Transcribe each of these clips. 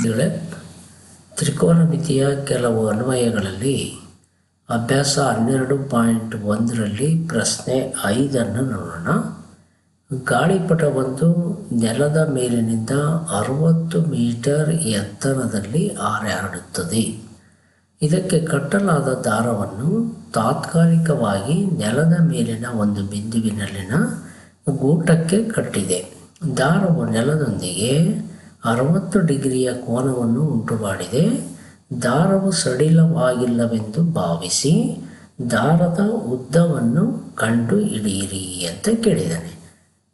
ಇದುಗಳೇ ತ್ರಿಕೋನಮಿತಿಯ ಕೆಲವು ಅನ್ವಯಗಳಲ್ಲಿ ಅಭ್ಯಾಸ ಹನ್ನೆರಡು ಪಾಯಿಂಟ್ ಒಂದರಲ್ಲಿ ಪ್ರಶ್ನೆ ಐದನ್ನು ನೋಡೋಣ. ಗಾಳಿಪಟವೊಂದು ನೆಲದ ಮೇಲಿನಿಂದ ಅರುವತ್ತು ಮೀಟರ್ ಎತ್ತರದಲ್ಲಿ ಹಾರಾಡುತ್ತದೆ ಇದಕ್ಕೆ ಕಟ್ಟಲಾದ ದಾರವನ್ನು ತಾತ್ಕಾಲಿಕವಾಗಿ ನೆಲದ ಮೇಲಿನ ಒಂದು ಬಿಂದುವಿನಲ್ಲಿನ ಗೂಟಕ್ಕೆ ಕಟ್ಟಿದೆ. ದಾರವು ನೆಲದೊಂದಿಗೆ ಅರವತ್ತು ಡಿಗ್ರಿಯ ಕೋನವನ್ನು ಉಂಟು ಮಾಡಿದೆ ದಾರವು ಸಡಿಲವಾಗಿಲ್ಲವೆಂದು ಭಾವಿಸಿ ದಾರದ ಉದ್ದವನ್ನು ಕಂಡು ಹಿಡಿಯಿರಿ ಅಂತ ಕೇಳಿದ್ದಾನೆ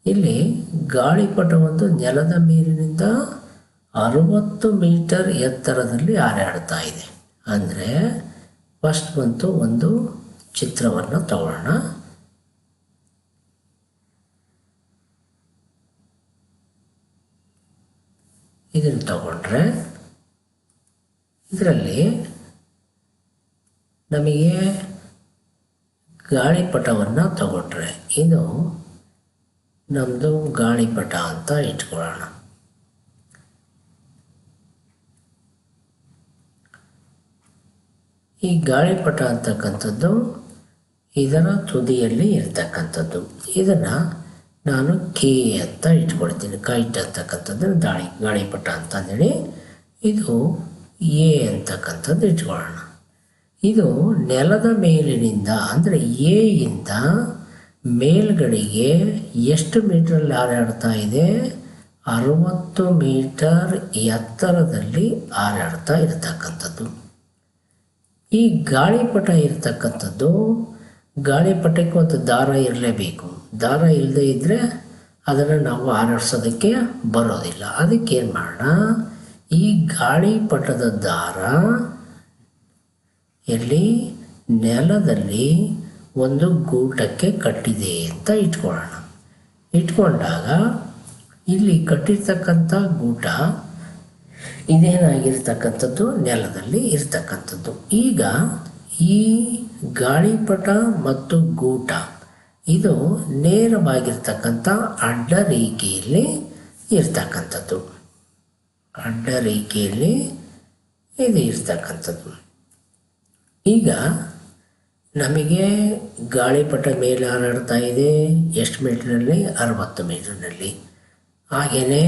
ಇಲ್ಲಿ ಗಾಳಿಪಟವೊಂದು ನೆಲದ ಮೇಲಿನಿಂದ ಅರವತ್ತು ಮೀಟರ್ ಎತ್ತರದಲ್ಲಿ ಹಾರಾಡ್ತಾ ಇದೆ. ಅಂದರೆ ಫಸ್ಟ್ ಬಂತು ಒಂದು ಚಿತ್ರವನ್ನು ತಗೊಳ್ಳೋಣ ಇದನ್ನು ತಗೊಂಡ್ರೆ ಇದರಲ್ಲಿ ನಮಗೆ ಗಾಳಿಪಟವನ್ನು ತಗೊಂಡ್ರೆ. ಇದು ನಮ್ಮದು ಗಾಳಿಪಟ ಅಂತ ಇಟ್ಕೊಳ್ಳೋಣ. ಈ ಗಾಳಿಪಟ ಅಂತಕ್ಕಂಥದ್ದು ಇದರ ತುದಿಯಲ್ಲಿ ಇರ್ತಕ್ಕಂಥದ್ದು. ಇದನ್ನು ನಾನು ಕೆ ಅಂತ ಇಟ್ಕೊಳ್ತೀನಿ. ಕೈಟ್ ಅಂತಕ್ಕಂಥದ್ದು ದಾಳಿ, ಗಾಳಿಪಟ ಅಂತಂದೇಳಿ ಇದು ಎ ಅಂತಕ್ಕಂಥದ್ದು ಇಟ್ಕೊಳ್ಳೋಣ. ಇದು ನೆಲದ ಮೇಲಿನಿಂದ ಅಂದರೆ ಎ ಇಂದ ಮೇಲ್ಗಡೆಗೆ ಎಷ್ಟು ಮೀಟ್ರಲ್ಲಿ ಹಾರಾಡ್ತಾ ಇದೆ? ಅರುವತ್ತು ಮೀಟರ್ ಎತ್ತರದಲ್ಲಿ ಹಾರಾಡ್ತಾ ಇರತಕ್ಕಂಥದ್ದು. ಈ ಗಾಳಿಪಟ ಇರ್ತಕ್ಕಂಥದ್ದು ಗಾಳಿಪಟಕ್ಕೆ ಒಂದು ದಾರ ಇರಲೇಬೇಕು. ದಾರ ಇಲ್ಲದೆ ಇದ್ದರೆ ಅದನ್ನು ನಾವು ಹಾರಾಡ್ಸೋದಕ್ಕೆ ಬರೋದಿಲ್ಲ. ಅದಕ್ಕೆ ಏನು ಮಾಡೋಣ? ಈ ಗಾಳಿಪಟದ ದಾರ ಎಲ್ಲಿ? ನೆಲದಲ್ಲಿ ಒಂದು ಗೂಟಕ್ಕೆ ಕಟ್ಟಿದೆ ಅಂತ ಇಟ್ಕೊಳ್ಳೋಣ. ಇಟ್ಕೊಂಡಾಗ ಇಲ್ಲಿ ಕಟ್ಟಿರ್ತಕ್ಕಂಥ ಗೂಟ ಇದೇನಾಗಿರ್ತಕ್ಕಂಥದ್ದು? ನೆಲದಲ್ಲಿ ಇರ್ತಕ್ಕಂಥದ್ದು. ಈಗ ಈ ಗಾಳಿಪಟ ಮತ್ತು ಗೂಟ, ಇದು ನೇರವಾಗಿರ್ತಕ್ಕಂಥ ಅಡ್ಡ ರೇಖೆಯಲ್ಲಿ ಇರ್ತಕ್ಕಂಥದ್ದು. ಅಡ್ಡ ರೇಖೆಯಲ್ಲಿ ಇದು ಇರ್ತಕ್ಕಂಥದ್ದು. ಈಗ ನಮಗೆ ಗಾಳಿಪಟ ಮೇಲೆ ಹಾರಾಡ್ತಾ ಇದೆ, ಎಷ್ಟು ಮೀಟ್ರಲ್ಲಿ ಅರವತ್ತು ಮೀಟರ್ನಲ್ಲಿ. ಹಾಗೆಯೇ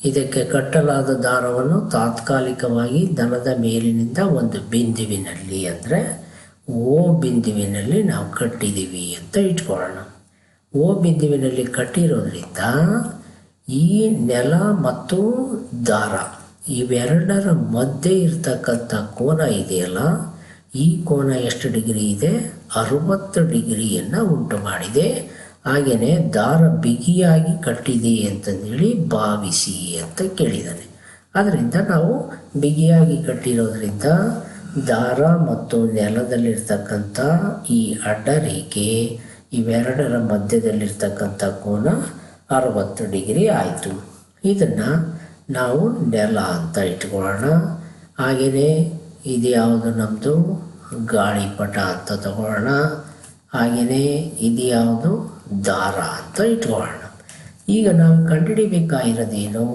ಇದಕ್ಕೆ ಕಟ್ಟಲಾದ ದಾರವನ್ನು ತಾತ್ಕಾಲಿಕವಾಗಿ ದನದ ಮೇಲಿನಿಂದ ಒಂದು ಬಿಂದುವಿನಲ್ಲಿ ಅಂದರೆ ಓ ಬಿಂದುವಿನಲ್ಲಿ ನಾವು ಕಟ್ಟಿದ್ದೀವಿ ಅಂತ ಇಟ್ಕೊಳ್ಳೋಣ. ಓ ಬಿಂದುವಿನಲ್ಲಿ ಕಟ್ಟಿರೋದ್ರಿಂದ ಈ ನೆಲ ಮತ್ತು ದಾರ ಇವೆರಡರ ಮಧ್ಯೆ ಇರ್ತಕ್ಕಂಥ ಕೋನ ಇದೆಯಲ್ಲ, ಈ ಕೋನ ಎಷ್ಟು ಡಿಗ್ರಿ ಇದೆ? ಅರುವತ್ತು ಡಿಗ್ರಿಯನ್ನು ಉಂಟು ಮಾಡಿದೆ ಹಾಗೆಯೇ ದಾರ ಬಿಗಿಯಾಗಿ ಕಟ್ಟಿದೆ ಅಂತಂದೇಳಿ ಭಾವಿಸಿ ಅಂತ ಕೇಳಿದ್ದಾನೆ ಅದರಿಂದ ನಾವು ಬಿಗಿಯಾಗಿ ಕಟ್ಟಿರೋದ್ರಿಂದ ದಾರ ಮತ್ತು ನೆಲದಲ್ಲಿರ್ತಕ್ಕಂಥ ಈ ಅಡ್ಡ ರೇಖೆ ಇವೆರಡರ ಮಧ್ಯದಲ್ಲಿರ್ತಕ್ಕಂಥ ಕೋನ ಅರವತ್ತು ಡಿಗ್ರಿ ಆಯಿತು. ಇದನ್ನು ನಾವು ನೆಲ ಅಂತ ಇಟ್ಕೊಳ್ಳೋಣ. ಹಾಗೆಯೇ ಇದು ಯಾವುದು ನಮ್ಮದು ಗಾಳಿಪಟ ಅಂತ ತಗೊಳ್ಳೋಣ. ಹಾಗೆಯೇ ಇದು ಯಾವುದು ದಾರ ಅಂತ ಇಟ್ಕೊಳ್ಳೋಣ ಈಗ ನಾವು ಕಂಡುಹಿಡಿಬೇಕಾಗಿರೋದೇನು?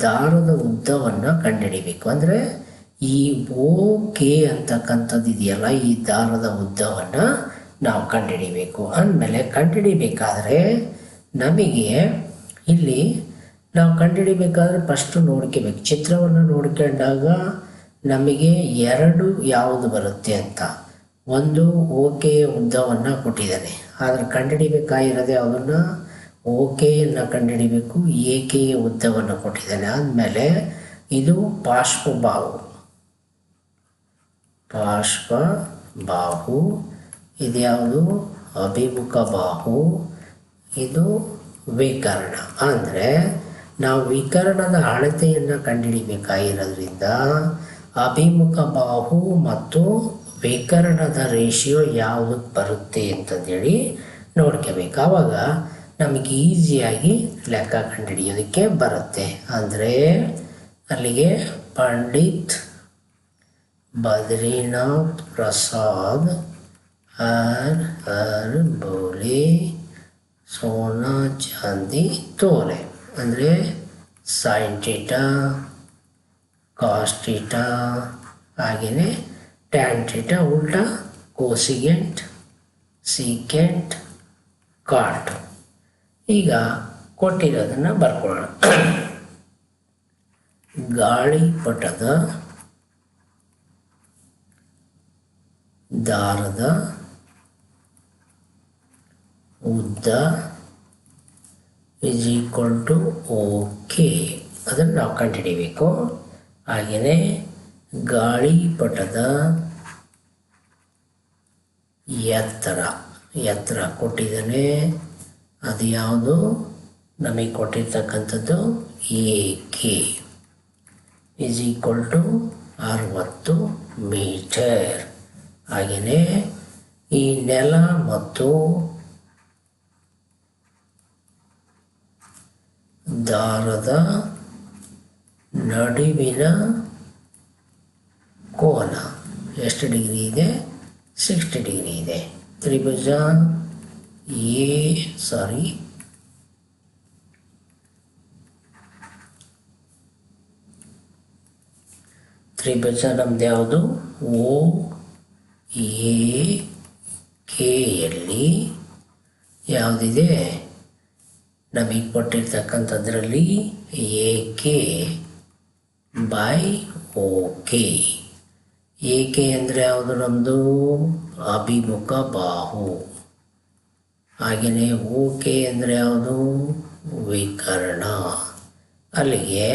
ದಾರದ ಉದ್ದವನ್ನು ಕಂಡುಹಿಡಿಬೇಕು. ಅಂದರೆ ಈ ಓ, ಕೆ ಅಂತಕ್ಕಂಥದ್ದು ಇದೆಯಲ್ಲ, ಈ ದಾರದ ಉದ್ದವನ್ನು ನಾವು ಕಂಡುಹಿಡಿಬೇಕು. ಅಂದಮೇಲೆ ಕಂಡುಹಿಡಿಬೇಕಾದ್ರೆ ನಮಗೆ ಇಲ್ಲಿ ನಾವು ಕಂಡುಹಿಡಿಬೇಕಾದ್ರೆ ಫಸ್ಟು ನೋಡ್ಕೋಬೇಕು. ಚಿತ್ರವನ್ನು ನೋಡ್ಕೊಂಡಾಗ ನಮಗೆ ಎರಡು ಯಾವುದು ಬರುತ್ತೆ ಅಂತ. ಒಂದು ಓಕೆ ಉದ್ದವನ್ನು ಕೊಟ್ಟಿದ್ದಾನೆ. ಆದರೆ ಕಂಡುಹಿಡಿಬೇಕಾಗಿರೋದೇ ಅದನ್ನು ಓಕೆಯನ್ನು ಕಂಡುಹಿಡಿಬೇಕು, ಏಕೆಯ ಉದ್ದವನ್ನು ಕೊಟ್ಟಿದ್ದಾನೆ. ಆದಮೇಲೆ ಇದು ಪಾಶ್ವ ಬಾಹು ಪಾರ್ಶ್ವ ಬಾಹು ಇದ್ಯಾವುದು? ಅಭಿಮುಖ ಬಾಹು. ಇದು ವಿಕರ್ಣ. ಅಂದರೆ ನಾವು ವಿಕರ್ಣದ ಅಳತೆಯನ್ನು ಕಂಡುಹಿಡಿಬೇಕಾಗಿರೋದ್ರಿಂದ ಅಭಿಮುಖ ಬಾಹು ಮತ್ತು ವಿಕರ್ಣದ ರೇಷಿಯೋ ಯಾವುದಕ್ಕೆ ಬರುತ್ತೆ ಅಂತಂದೇಳಿ ನೋಡ್ಕೋಬೇಕು ಆವಾಗ ನಮಗೆ ಈಸಿಯಾಗಿ ಲೆಕ್ಕ ಕಂಡುಹಿಡಿಯೋದಕ್ಕೆ ಬರುತ್ತೆ. ಅಂದರೆ ಅಲ್ಲಿಗೆ ಪಂಡಿತ್ ಬದ್ರಿನಾಥ್ ಪ್ರಸಾದ್ ಹರ್ ಹರ್ ಬೋಲೆ, ಸೋನಾ ಚಾಂದಿ ತೋಲೆ. ಅಂದರೆ sine cos theta cos theta ಹಾಗೆಯೇ tan theta ulta cosecant secant cot ಈಗ ಕೊಟ್ಟಿರೋದನ್ನು ಬರ್ಕೊಳ್ಳೋಣ. ಗಾಳಿಪಟದ ದಾರದ ಉದ್ದ ಇಸ್ ಈಕ್ವಲ್ ಟು ಓಕೆ ಅದನ್ನು ನಾವು ಕಂಡುಹಿಡಿಬೇಕು. ಹಾಗೆಯೇ ಗಾಳಿಪಟದ ಎತ್ತರ. ಎತ್ತರ ಕೊಟ್ಟಿದ್ದಾನೆ. ಅದು ಯಾವುದು? ನಮಗೆ ಕೊಟ್ಟಿರ್ತಕ್ಕಂಥದ್ದು A K is equal to ಅರವತ್ತು ಮೀಟರ್ ಹಾಗೆಯೇ ಈ ನೆಲ ಮತ್ತು ದಾರದ ನಡುವಿನ ಕೋನ. ಎಷ್ಟು ಡಿಗ್ರಿ ಇದೆ? ಸಿಕ್ಸ್ಟಿ ಡಿಗ್ರಿ ಇದೆ. ತ್ರಿಭುಜ ಎ, ಸಾರಿ. ತ್ರಿಭುಜ ನಮ್ದು ಯಾವುದು? ಓ, ಎ ಕೆಯಲ್ಲಿ ಯಾವುದಿದೆ? ನಮಗೆ ಕೊಟ್ಟಿರ್ತಕ್ಕಂಥದ್ರಲ್ಲಿ A, K, by, O K A K ಅಂದರೆ ಯಾವುದು ನಮ್ಮದು ಅಭಿಮುಖ ಬಾಹು. ಹಾಗೆಯೇ ಓಕೆ ಅಂದರೆ ಯಾವುದು ವಿಕರ್ಣ. ಅಲ್ಲಿಗೆ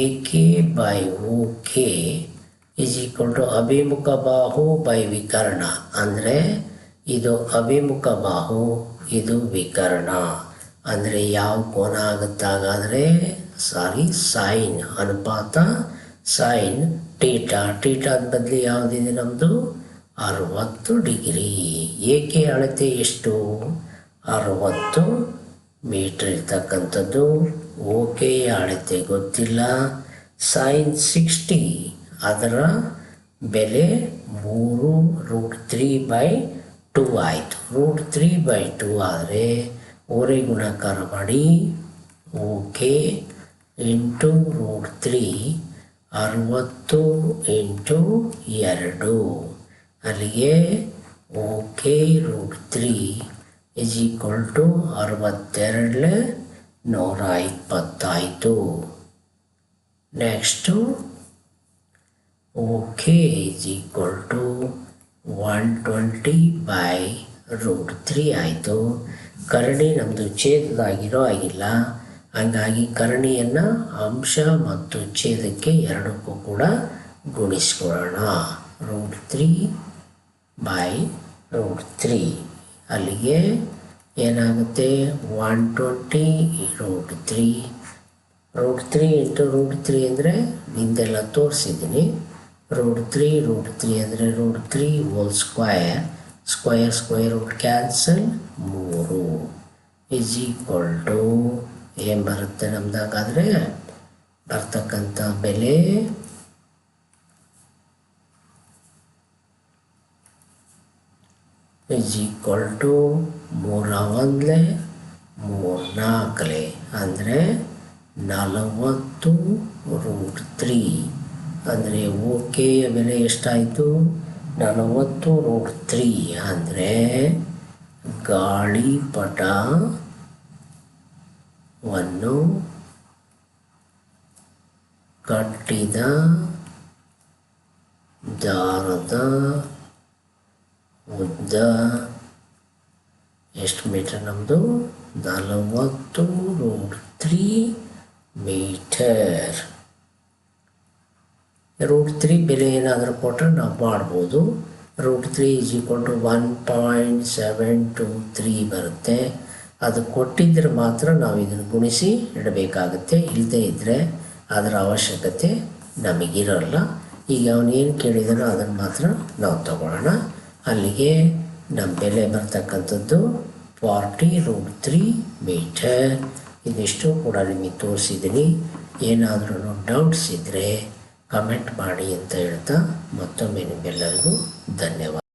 A K by O K is equal to ಅಭಿಮುಖ ಬಾಹು ಬೈ ವಿಕರ್ಣ. ಅಂದರೆ ಇದು ಅಭಿಮುಖ ಬಾಹು, ಇದು ವಿಕರ್ಣ. ಅಂದರೆ ಯಾವ ಕೋನ ಆಗುತ್ತಾಗಾದರೆ ಸಾರಿ ಸೈನ್ ಅನುಪಾತ ಸೈನ್ ಟೀಟಾ ಟೀಟಾದ ಬದಲು ಯಾವುದಿದೆ ನಮ್ಮದು ಅರವತ್ತು ಡಿಗ್ರಿ. ಏಕೆ ಅಳತೆ ಎಷ್ಟು? ಅರವತ್ತು ಮೀಟ್ರ್ ಇರ್ತಕ್ಕಂಥದ್ದು. ಓಕೆ ಅಳತೆ ಗೊತ್ತಿಲ್ಲ. Sine sixty. ಅದರ ಬೆಲೆ ಮೂರು ರೂಟ್ ತ್ರೀ ಬೈ ಟೂ ಆಯಿತು. ರೂಟ್ ತ್ರೀ ಬೈ ಟೂ ಆದರೆ ಓರೆ ಗುಣಾಕಾರ ಮಾಡಿ O K into root three ಅರವತ್ತು ಇಂಟು ಎರಡು. ಅಲ್ಲಿಗೆ O K root three is equal to ಅರವತ್ತೆರಡಲೆ ನೂರ ಇಪ್ಪತ್ತಾಯಿತು. Next O K is equal to one twenty by root three ಆಯಿತು. ಕರಡಿ ನಮ್ಮದು ಛೇದದಾಗಿರೋ ಆಗಿಲ್ಲ ಹಂಗಾಗಿ ಕರಣಿಯನ್ನು ಅಂಶ ಮತ್ತು ಛೇದಕ್ಕೆ ಎರಡಕ್ಕೂ ಕೂಡ ಗುಣಿಸ್ಕೊಳ್ಳೋಣ. Root three by root three ಅಲ್ಲಿಗೆ ಏನಾಗುತ್ತೆ? One twenty root three root three into root three ಅಂದರೆ ನಿಂದೆಲ್ಲ ತೋರಿಸಿದ್ದೀನಿ. ರೂಟ್ ತ್ರೀ ರೂಟ್ ತ್ರೀ ಅಂದರೆ root three whole square square square root cancel ಮೂರು. ಈಸ್ ಈಕ್ವಲ್ ಟು ಏನು ಬರುತ್ತೆ ನಮ್ದಾಗಾದರೆ ಬರ್ತಕ್ಕಂಥ ಬೆಲೆ? ಇಸ್ ಈಕ್ವಲ್ ಟು ಮೂರ ಒಂದ್ಲೆ ಮೂರ್ ನಾಲ್ಕಲೆ ಅಂದರೆ ನಲವತ್ತು ರೂಟ್ ತ್ರೀ ಅಂದರೆ ಓಕೆಯ ಬೆಲೆ ಎಷ್ಟಾಯಿತು? ನಲವತ್ತು ರೂಟ್ ತ್ರೀ ಅಂದರೆ ಗಾಳಿಪಟವನ್ನು ಕಟ್ಟಿದ ದಾರದ ಉದ್ದ. ಎಷ್ಟು ಮೀಟರ್ ನಮ್ಮದು ನಲವತ್ತು root three metre. Root three ಬೆಲೆ ಏನಾದರೂ ಕೊಟ್ಟರೆ ನಾವು ಮಾಡ್ಬೋದು. Root three is equal to one point seven two three ಬರುತ್ತೆ. ಅದು ಕೊಟ್ಟಿದ್ದರೆ ಮಾತ್ರ ನಾವು ಇದನ್ನು ಗುಣಿಸಿ ಇಡಬೇಕಾಗುತ್ತೆ. ಇಲ್ಲದೇ ಇದ್ದರೆ ಅದರ ಅವಶ್ಯಕತೆ ನಮಗಿರಲ್ಲ. ಈಗ ಅವನೇನು ಕೇಳಿದಾನೋ ಅದನ್ನು ಮಾತ್ರ ನಾವು ತಗೊಳ್ಳೋಣ. ಅಲ್ಲಿಗೆ ನಮ್ಮ ಬೆಲೆ ಬರ್ತಕ್ಕಂಥದ್ದು ಫಾರ್ಟಿ ರೂಟ್ ತ್ರೀ ಮೀಟರ್. ಇದಿಷ್ಟು ಕೂಡ ನಿಮಗೆ ತೋರಿಸಿದ್ದೀನಿ. ಏನಾದರೂ ಡೌಟ್ಸ್ ಇದ್ದರೆ ಕಮೆಂಟ್ ಮಾಡಿ ಅಂತ ಹೇಳ್ತಾ ಮತ್ತೊಮ್ಮೆ ನಿಮ್ಮೆಲ್ಲರಿಗೂ ಧನ್ಯವಾದ.